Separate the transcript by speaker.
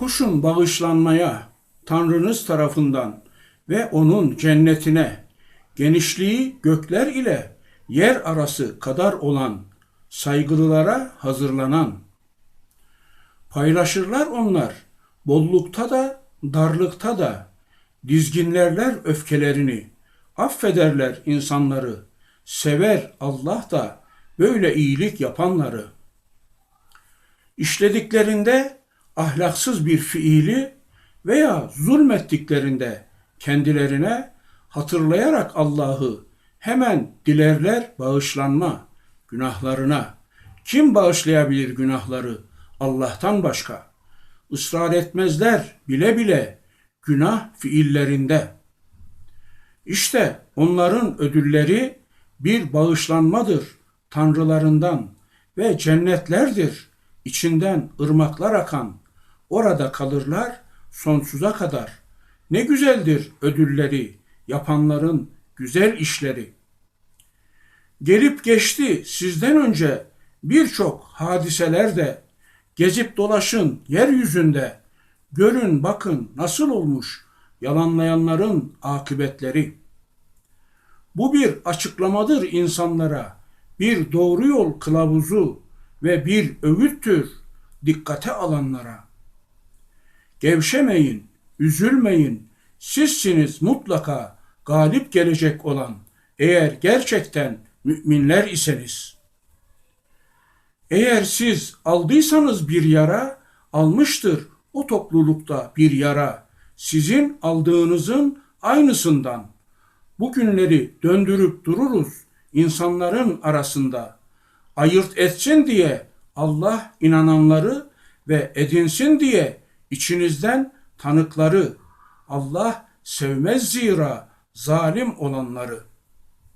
Speaker 1: Koşun bağışlanmaya Tanrınız tarafından ve onun cennetine genişliği gökler ile yer arası kadar olan saygılılara hazırlanan. Paylaşırlar onlar bollukta da darlıkta da dizginlerler öfkelerini affederler insanları sever Allah da böyle iyilik yapanları. İşlediklerinde ahlaksız bir fiili veya zulmettiklerinde kendilerine hatırlayarak Allah'ı hemen dilerler bağışlanma günahlarına. Kim bağışlayabilir günahları Allah'tan başka? Israr etmezler bile bile günah fiillerinde. İşte onların ödülleri bir bağışlanmadır tanrılarından ve cennetlerdir içinden ırmaklar akan. Orada kalırlar sonsuza kadar. Ne güzeldir ödülleri, yapanların güzel işleri. Gelip geçti sizden önce birçok hadiseler de gezip dolaşın yeryüzünde. Görün bakın nasıl olmuş yalanlayanların akıbetleri. Bu bir açıklamadır insanlara, bir doğru yol kılavuzu ve bir öğüttür dikkate alanlara. Gevşemeyin, üzülmeyin. Sizsiniz mutlaka galip gelecek olan eğer gerçekten müminler iseniz. Eğer siz aldıysanız bir yara, almıştır o toplulukta bir yara. Sizin aldığınızın aynısından. Bu günleri döndürüp dururuz insanların arasında. Ayırt etsin diye Allah inananları ve edinsin diye içinizden tanıkları Allah sevmez zira zalim olanları.''